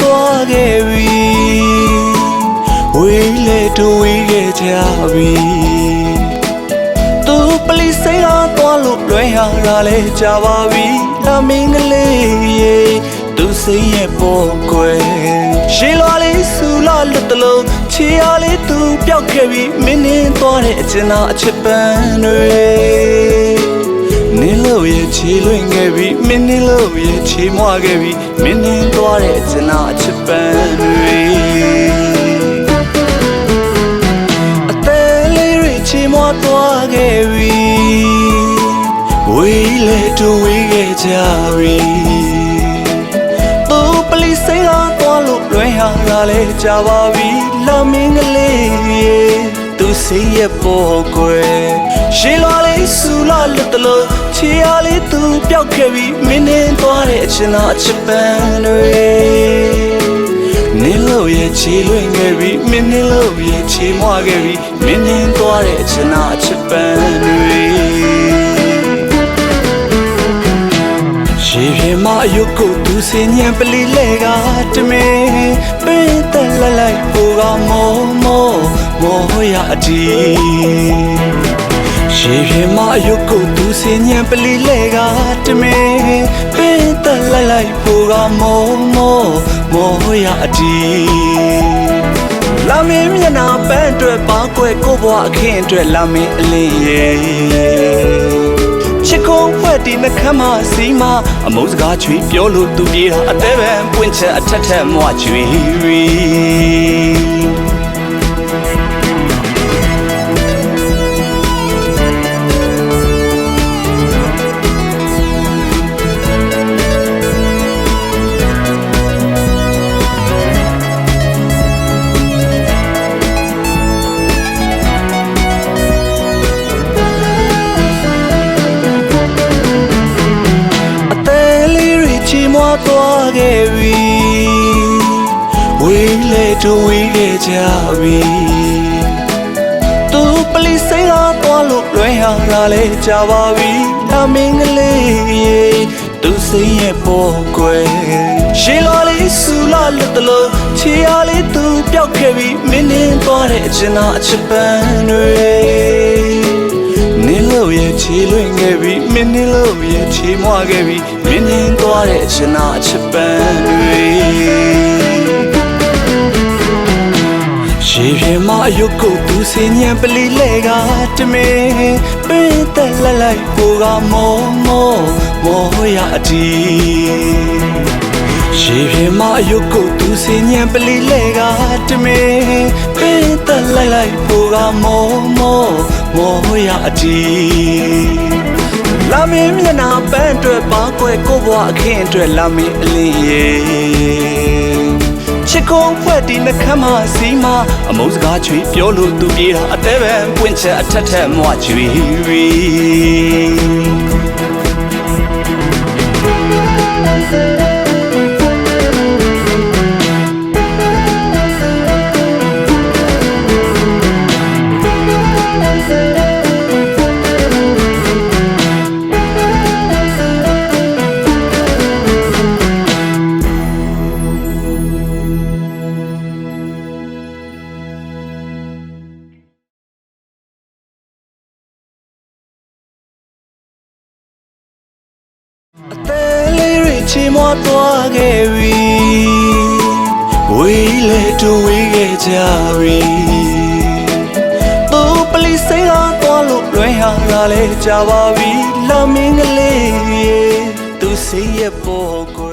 သွားခဲ့ပြီဝေးလေတူဝေးခဲ့ကြပြီသူပလီစိတ်အားသွားလို့လွှဲရတာလဲကြပါပြီလာမင်းကလေးရေသူစိတ်ရဲ့ပေါ်ကွယ်ရှေးလွားလေးဆူလာလွတ်တလုံးချီအားလေးသူပျောက်ခဲ့ပြီမင်းနှင်းသွားတဲ့အချင်သာအချစ်ပန်းတွေနင်းလို့ရဲ့ ချီလွင့်ခဲ့ပြီမင်းနင်းလို့ရဲ့ချီမွားခဲ့ပြီမင်းနင်းသွားတဲ့ကျနာအချစ်ပန်းတွေအသေးလေးတွေချီမွားသွားခဲ့ပြီဝေးလေတူဝေးခဲ့ကြပြီသူပလီစိတ်အားသွားလို့လွှဲရတာလဲကြပါပြီလာမင်းကလေးရေသူစိတ်ရဲ့ပေါ်ကွယ် ရှေးလွားလေးဆူလာလွတ်တလို့ချီအားလေးသူပျောက်ခဲ့ပြီမင်းနဲ့သွားတဲ့အချင်သာအချစ်ပန်းတွေနင်းလို့ရဲ့ချီလွင့်ခဲ့ပြီမင်းနင်းလို့ရဲ့ချီမွားခဲ့ပြီမင်းနဲ့သွားတဲ့အချင်သာအချစ်ပန်းတွေရေပြေမအယုတ်ကိုသူစင်ညံပလီလဲကတမင်းပင်တက်လက်လိုက်ပူကမောမောမောရအတီ ရေပြေမအယုတ်ကိုသူစင်ညံပလီလဲကတမင်းပင်တက်လက်လိုက်ပူကမောမောမောရအတီလာမင်းမျက်နှာပန်းအတွက်ပါကွယ်ကိုဘွားအခင်းအတွက်လာမင်းအလင်းရဲ့ချစ်ကုန်ဖွဲ့ဒီနှခမ်းမစီမအမုန်းစကားချွေပြောလို့သူပြေတာအသေးပဲပွင့်ချက်အထက်ထက်မွချွေရီ လေတူဝေးခဲ့ကြပြီသူပလီစိတ်အားသွားလို့လွှဲရတာလဲကြပါပြီလာမင်းကလေးရေသူစိတ်ရဲ့ပေါ်ကွယ်ရှေးလာလေးဆူလာလွတ်တလို့ချီအားလေးသူပျောက်ခဲ့ပြီမင်းနှင်းသွားတဲ့အချင်သာအချစ်ပန်းတွေနင်းလို့ရဲ့ချီလွင့်ခဲ့ပြီမင်းနင်းလို့ရဲ့ချီမွားခဲ့ပြီမင်းနင်းသွားတဲ့အချင်သာအချစ်ပန်းတွေ ရေပြေမအယုတ်ကိုသူစင်ညံပလီလဲကတမင်းပင်တက်လက်လိုက်ပူကမောမောမောရအတီရေပြေမအယုတ်ကိုသူစင်ညံပလီလဲကတမင်းပင်တက်လက်လိုက်ပူကမောမောမောရအတီလာမင်းမျက်နှာပန်းအတွက်ပါကွယ်ကိုဘွားအခင်းအတွက်လာမင်းအလင်းရဲ့ ချစ်ကုန်ဖွဲ့ဒီနှခမ်းမစီမအမုန်းစကားချွေပြောလို့သူပြေတာအသေးပဲပွင့်ချက်အထက်ထက်မွချွေရီ သွားခဲ့ပြီဝေးလေတူဝေးခဲ့ကြပြီသူပလီစိတ်အားသွားလို့လွှဲရတာလဲကြပါပြီလာမင်းကလေးသူစိတ်ရဲ့ပေါ်ကို